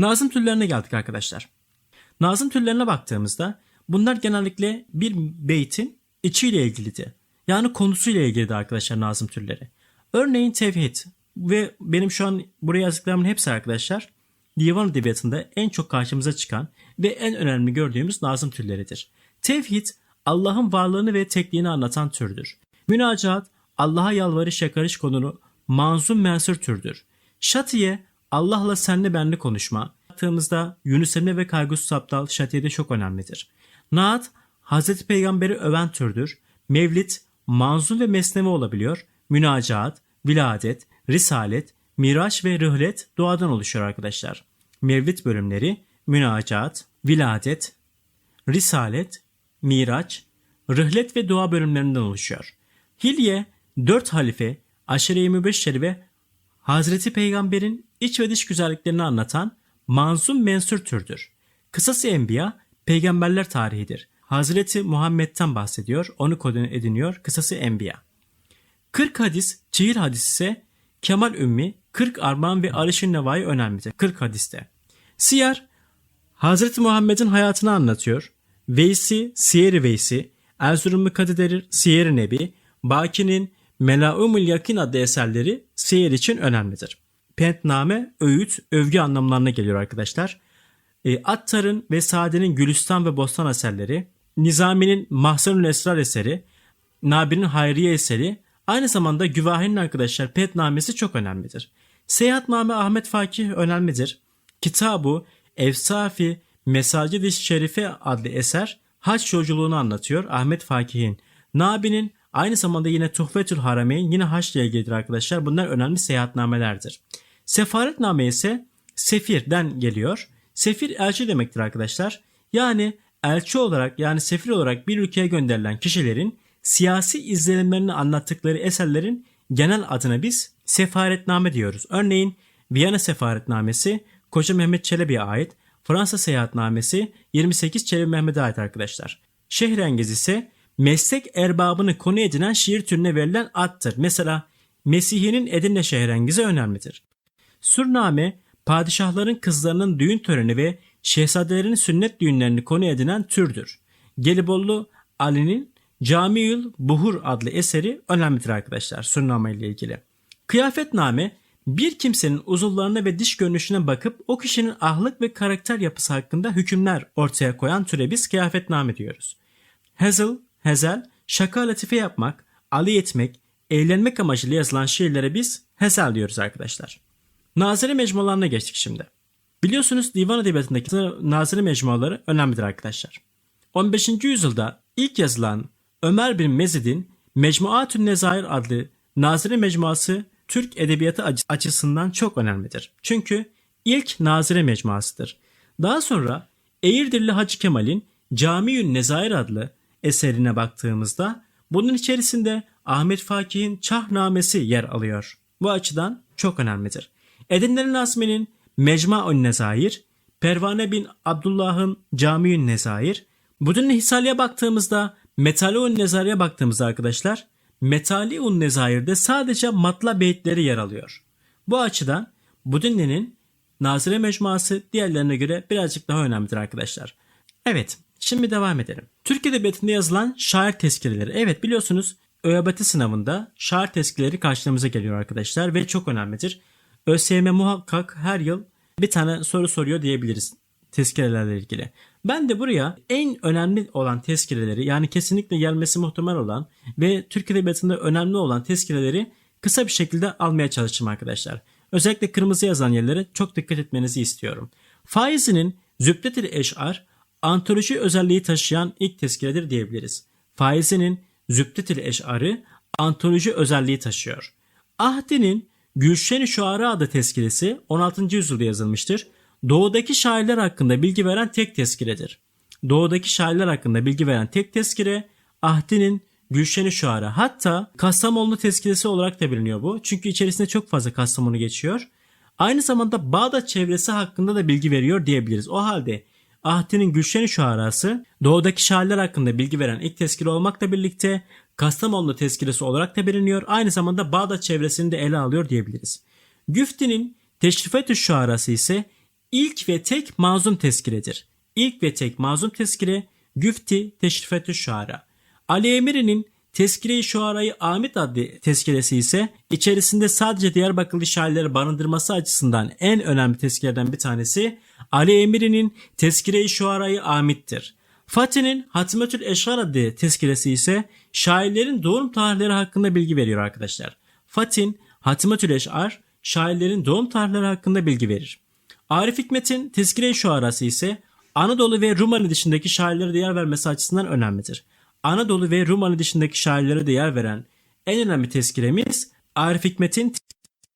Nazım türlerine geldik arkadaşlar. Nazım türlerine baktığımızda bunlar genellikle bir beytin içiyle ilgiliydi. Yani konusuyla ilgiliydi arkadaşlar nazım türleri. Örneğin tevhid ve benim şu an buraya yazdıklarımın hepsi arkadaşlar divan edebiyatında en çok karşımıza çıkan ve en önemli gördüğümüz nazım türleridir. Tevhid Allah'ın varlığını ve tekliğini anlatan türdür. Münacaat Allah'a yalvarış yakarış konunu manzum mensur türdür. Şatiye Allah'la senle benli konuşma. Baktığımızda Yunus Emre ve Kaygusuz Aptal Şatiye'de çok önemlidir. Naat Hazreti Peygamber'i öven türdür. Mevlid manzum ve mesnevi olabiliyor. Münacaat, viladet, risalet, miraç ve rıhlet duadan oluşuyor arkadaşlar. Mevlid bölümleri münacaat, viladet, risalet, miraç, rıhlet ve dua bölümlerinden oluşuyor. Hilye, dört halife, aşire-i mübeşşeri ve Hazreti Peygamber'in iç ve dış güzelliklerini anlatan manzum mensur türdür. Kısası Enbiya, peygamberler tarihidir. Hazreti Muhammed'den bahsediyor, onu konu ediniyor. Kısası Enbiya. 40 hadis, çihir hadisi ise Kemal Ümmi, 40 armağan ve Arışın Nevai önemlidir. 40 hadiste. Siyer, Hazreti Muhammed'in hayatını anlatıyor. Veysi, Siyer-i Veysi, Erzurumlu Kadıderir, Siyer-i Nebi, Baki'nin Melaumul Yakin adlı eserleri Siyer için önemlidir. Pentname, öğüt, övgü anlamlarına geliyor arkadaşlar. E, Attar'ın ve Sade'nin Gülistan ve Bostan eserleri, Nizami'nin Mahzanül Esrar eseri, Nabi'nin Hayriye eseri, aynı zamanda Güvahi'nin arkadaşlar Petnamesi çok önemlidir. Seyahatname Ahmet Fakih önemlidir. Kitabu, Efsafi, Mesacid-i Şerife adlı eser haç yolculuğunu anlatıyor Ahmet Fakih'in. Nabi'nin aynı zamanda yine Tuhfetül Harameyn yine haç ile ilgilidir arkadaşlar. Bunlar önemli seyahatnamelerdir. Sefaretname ise sefirden geliyor. Sefir elçi demektir arkadaşlar. Yani elçi olarak yani sefir olarak bir ülkeye gönderilen kişilerin siyasi izlenimlerini anlattıkları eserlerin genel adına biz sefaretname diyoruz. Örneğin Viyana Sefaretnamesi Koca Mehmet Çelebi'ye ait, Fransa Seyahatnamesi 28 Çelebi Mehmet'e ait arkadaşlar. Şehrengiz ise meslek erbabını konu edinen şiir türüne verilen addır. Mesela Mesih'in Edirne Şehrengizi önemlidir. Surname, padişahların kızlarının düğün töreni ve şehzadelerin sünnet düğünlerini konu edinen türdür. Gelibolu Ali'nin Camiül Buhur adlı eseri önemlidir arkadaşlar surname ile ilgili. Kıyafetname bir kimsenin uzuvlarına ve dış görünüşüne bakıp o kişinin ahlak ve karakter yapısı hakkında hükümler ortaya koyan türe biz kıyafetname diyoruz. Hazel, hezel, şaka latife yapmak, alay etmek, eğlenmek amacıyla yazılan şiirlere biz hezel diyoruz arkadaşlar. Nazire mecmualarına geçtik şimdi. Biliyorsunuz divan edebiyatındaki nazire mecmuaları önemlidir arkadaşlar. 15. yüzyılda ilk yazılan Ömer bin Mezid'in Mecmuatün Nezair adlı nazire mecmuası Türk edebiyatı açısından çok önemlidir. Çünkü ilk nazire mecmuasıdır. Daha sonra Eğirdirli Hacı Kemal'in Camiün Nezair adlı eserine baktığımızda bunun içerisinde Ahmet Fakih'in Çahnamesi yer alıyor. Bu açıdan çok önemlidir. Edirne'li Nazmi'nin Mecmu'un Nezair, Pervane bin Abdullah'ın Camiün Nezair, Budun Hisali'ye baktığımızda Metaliun Nezair'e baktığımızda arkadaşlar Metaliun Nezair'de sadece matla beyitleri yer alıyor. Bu açıdan Budinli'nin Nazire Mecmuası diğerlerine göre birazcık daha önemlidir arkadaşlar. Evet şimdi devam edelim. Türk Edebiyatı'nda yazılan şair tezkireleri. Evet biliyorsunuz ÖABT sınavında şair tezkireleri karşımıza geliyor arkadaşlar ve çok önemlidir. ÖSYM muhakkak her yıl bir tane soru soruyor diyebiliriz tezkirelerle ilgili. Ben de buraya en önemli olan tezkireleri yani kesinlikle gelmesi muhtemel olan ve Türk Edebiyatı'nda önemli olan tezkireleri kısa bir şekilde almaya çalışacağım arkadaşlar. Özellikle kırmızı yazan yerlere çok dikkat etmenizi istiyorum. Faizi'nin Zübdet-i Eş'ar antoloji özelliği taşıyan ilk tezkiredir diyebiliriz. Faizi'nin Zübdet-i Eş'arı antoloji özelliği taşıyor. Ahdi'nin Gülşen-i Şuara adı tezkiresi 16. yüzyılda yazılmıştır. Doğudaki şairler hakkında bilgi veren tek tezkiredir. Doğudaki şairler hakkında bilgi veren tek tezkire Ahdi'nin Gülşen-i Şuara. Hatta Kastamonlu tezkiresi olarak da biliniyor bu. Çünkü içerisinde çok fazla Kastamonu geçiyor. Aynı zamanda Bağdat çevresi hakkında da bilgi veriyor diyebiliriz. O halde Ahdi'nin Gülşen-i Şuarası doğudaki şairler hakkında bilgi veren ilk tezkire olmakla birlikte Kastamonu tezkiresi olarak da biliniyor. Aynı zamanda Bağdat çevresini de ele alıyor diyebiliriz. Güfti'nin Teşrifet-ü Şuarası ise ilk ve tek mazum tezkiredir. İlk ve tek mazum tezkire Güfti Teşrifetü Şuara. Ali Emiri'nin Tezkire-i Şuara'yı Ahmet adlı tezkiresi ise içerisinde sadece Diyarbakırlı şairleri barındırması açısından en önemli tezkirelerden bir tanesi Ali Emiri'nin Tezkire-i Şuara'yı Ahmet'tir. Fatih'in Hatimetül Eşar adlı tezkiresi ise şairlerin doğum tarihleri hakkında bilgi veriyor arkadaşlar. Fatih'in Hatimetül Eşar şairlerin doğum tarihleri hakkında bilgi verir. Arif Hikmet'in Tezkire-i Şuarası ise Anadolu ve Rumeli dışındaki şairlere değer vermesi açısından önemlidir. Anadolu ve Rumeli dışındaki şairlere değer veren en önemli tezkiremiz Arif Hikmet'in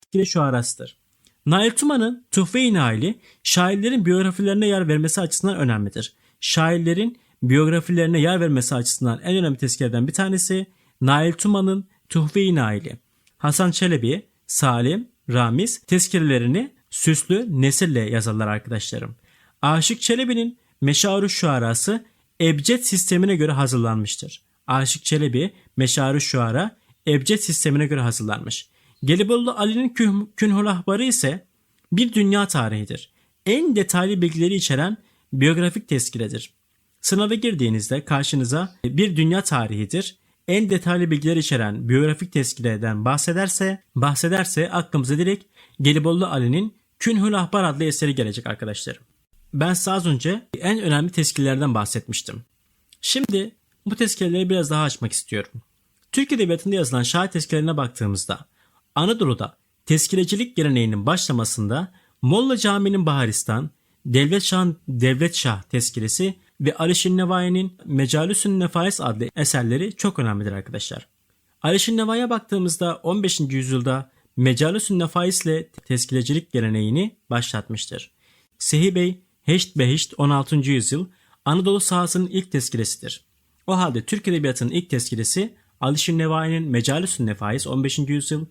Tezkire Şuarasıdır. Nail Tuman'ın Tuhfe-i Nail'i şairlerin biyografilerine yer vermesi açısından önemlidir. Şairlerin biyografilerine yer vermesi açısından en önemli tezkirelerden bir tanesi Nail Tuman'ın Tuhfe-i Nail'i. Hasan Çelebi, Salim, Ramiz tezkirelerini süslü nesille yazarlar arkadaşlarım. Aşık Çelebi'nin Meşaru Şuarası ebced sistemine göre hazırlanmıştır. Aşık Çelebi Meşaru Şuara ebced sistemine göre hazırlanmış. Gelibolu Ali'nin Kün- Künhul Ahbarı ise bir dünya tarihidir. En detaylı bilgileri içeren biyografik tezkiredir. Sınava girdiğinizde karşınıza bir dünya tarihidir. En detaylı bilgiler içeren biyografik tezkireden bahsederse, bahsederse aklımıza direkt Gelibolu Ali'nin Künhül Ahbar adlı eseri gelecek arkadaşlarım. Ben size az önce en önemli tezkirelerden bahsetmiştim. Şimdi bu tezkireleri biraz daha açmak istiyorum. Türk Edebiyatı'nda yazılan şair tezkirelerine baktığımızda Anadolu'da tezkirecilik geleneğinin başlamasında Molla Camii'nin Baharistan, Devlet Şah, Devlet Şah tezkiresi ve Alişin Nevai'nin Mecalisün Nefais adlı eserleri çok önemlidir arkadaşlar. Alişin Nevai'ye baktığımızda 15. yüzyılda Mecalisün Nefais ile tezkirecilik geleneğini başlatmıştır. Sehi Bey, Heşt Beheşt 16. yüzyıl Anadolu sahasının ilk tezkiresidir. O halde Türk Edebiyatı'nın ilk tezkiresi Alişin Nevai'nin Mecalisün Nefais 15. yüzyıl,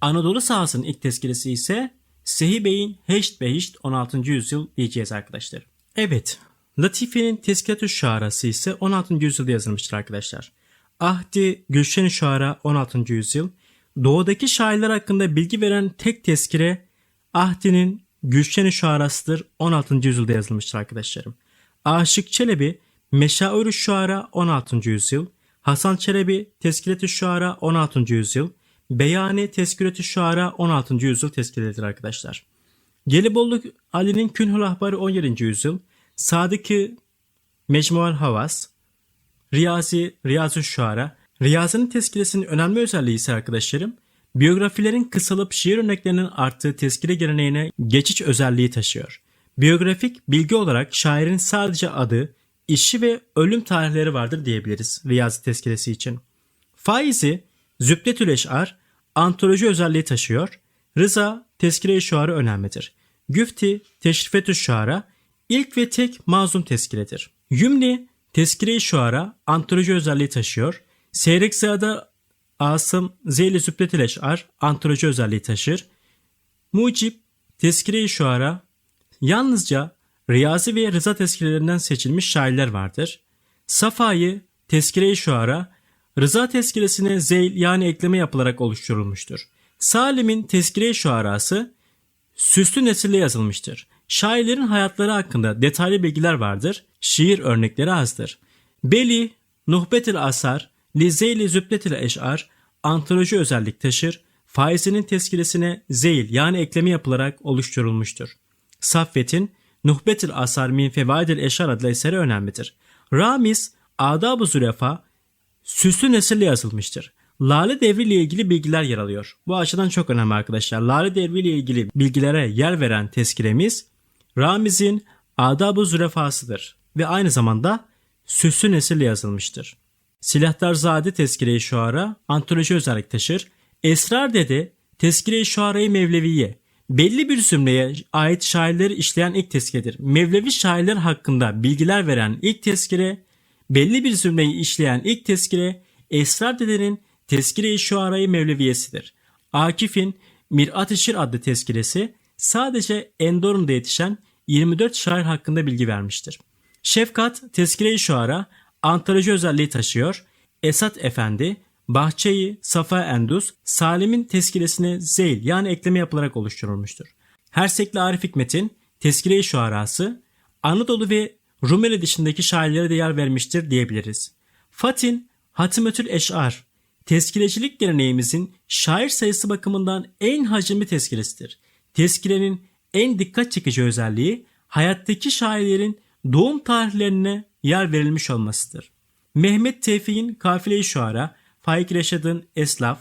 Anadolu sahasının ilk tezkiresi ise Sehi Bey'in Heşt Beheşt 16. yüzyıl diyeceğiz arkadaşlar. Evet, Latife'nin Tezkiratü Şuarası ise 16. yüzyılda yazılmıştır arkadaşlar. Ahdi Gülşen Şuara 16. yüzyıl. Doğudaki şairler hakkında bilgi veren tek tezkire Ahdi'nin Gülşen Şuarasıdır 16. yüzyılda yazılmıştır arkadaşlarım. Aşık Çelebi Meşaur-ü Şuara 16. yüzyıl. Hasan Çelebi Tezkiret-i Şuara 16. yüzyıl. Beyani Tezkiret-i Şuara 16. yüzyıl tezkirelidir arkadaşlar. Gelibolu Ali'nin Künhül Ahbarı 17. yüzyıl. Sadık-ı Mecmual Havas, Riyazi, Riyazu Şuara. Riyazının tezkiresinin önemli özelliği ise arkadaşlarım, biyografilerin kısalıp şiir örneklerinin arttığı tezkire geleneğine geçiş özelliği taşıyor. Biyografik bilgi olarak şairin sadece adı, işi ve ölüm tarihleri vardır diyebiliriz Riyazi tezkiresi için. Faizi, Zübdetül Eş'ar, antoloji özelliği taşıyor. Rıza, tezkire-i şuarı önemlidir. Güfti, teşrifetü şuara, ilk ve tek mazum tezkiredir. Yümni, tezkire-i şuara, antoloji özelliği taşıyor. Seyrekzada Asım, Zeyli Zübdetül Eş'ar, antoloji özelliği taşır. Mucib, tezkire-i şuara, yalnızca Riyazi ve Rıza tezkirelerinden seçilmiş şairler vardır. Safa'yı tezkire-i şuara, Rıza tezkiresine zeyl yani ekleme yapılarak oluşturulmuştur. Salim'in tezkire-i şuarası süslü nesille yazılmıştır. Şairlerin hayatları hakkında detaylı bilgiler vardır. Şiir örnekleri azdır. Beli, Nuhbetil Asar, Lizeyli Zübdetil Eş'ar, antoloji özellik taşır. Faizinin tezkiresine zeyl yani ekleme yapılarak oluşturulmuştur. Saffet'in Nuhbetil Asar min Fevaidil Eşar adlı eseri önemlidir. Ramiz, Adab-ı Zürefa, süslü nesille yazılmıştır. Lale devri ile ilgili bilgiler yer alıyor. Bu açıdan çok önemli arkadaşlar. Lale devri ile ilgili bilgilere yer veren tezkiremiz Ramiz'in Adab-ı Zürefasıdır ve aynı zamanda süslü nesille yazılmıştır. Silahdarzade Tezkire-i Şuara antoloji özellik taşır. Esrar Dede Tezkire-i Şuara-i Mevleviye belli bir zümreye ait şairleri işleyen ilk tezkiredir. Mevlevi şairler hakkında bilgiler veren ilk tezkire, belli bir zümreyi işleyen ilk tezkire, Esrar Dede'nin Tezkire-i Şuara-i Mevleviyesidir. Akif'in Mirat-ı Şir adlı tezkiresi sadece Endorun'da yetişen 24 şair hakkında bilgi vermiştir. Şefkat Tezkire-i Şuara antoloji özelliği taşıyor. Esat Efendi, Bahçeyi, Safa Endus, Salim'in tezkiresine zeyl yani ekleme yapılarak oluşturulmuştur. Hersekli Arif Hikmet'in Tezkire-i Şuarası, Anadolu ve Rumeli dışındaki şairlere de yer vermiştir diyebiliriz. Fatin, Hatimetül Eş'ar, tezkirecilik geleneğimizin şair sayısı bakımından en hacimli tezkiresidir. Tezkirenin en dikkat çekici özelliği hayattaki şairlerin doğum tarihlerine yer verilmiş olmasıdır. Mehmet Tevfik'in Kafile-i Şuara, Faik Reşad'ın Eslaf,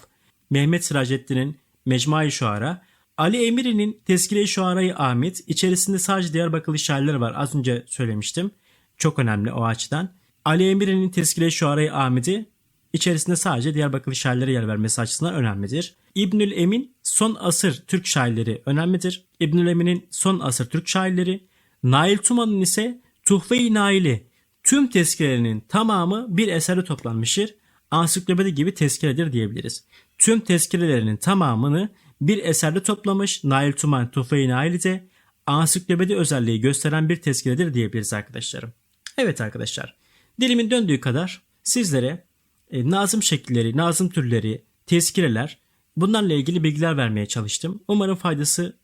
Mehmet Siracettin'in Mecmai Şuara, Ali Emiri'nin Tezkire-i Şuara'yı Ahmet, içerisinde sadece Diyarbakırlı şairler var. Az önce söylemiştim. Çok önemli o açıdan. Ali Emiri'nin Tezkire-i Şuara'yı Ahmet'i içerisinde sadece Diyarbakırlı şairlere yer vermesi açısından önemlidir. İbnül Emin son asır Türk şairleri önemlidir. İbnül Emin'in son asır Türk şairleri, Nail Tuman'ın ise Tuhfe-i Nail'i tüm tezkirelerinin tamamı bir eserde toplanmıştır. Ansiklopedi gibi tezkiredir diyebiliriz. Tüm tezkirelerinin tamamını bir eserde toplamış Nail Tuman Tuhfe-i Nail'i de ansiklopedi özelliği gösteren bir tezkiredir diyebiliriz arkadaşlarım. Evet arkadaşlar, dilimin döndüğü kadar sizlere e, nazım şekilleri, nazım türleri, tezkireler bunlarla ilgili bilgiler vermeye çalıştım. Umarım faydası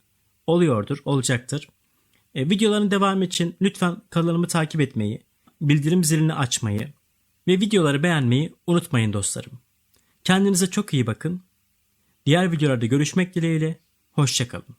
oluyordur, olacaktır. E, videoların devamı için lütfen kanalımı takip etmeyi, bildirim zilini açmayı ve videoları beğenmeyi unutmayın dostlarım. Kendinize çok iyi bakın. Diğer videolarda görüşmek dileğiyle, hoşçakalın.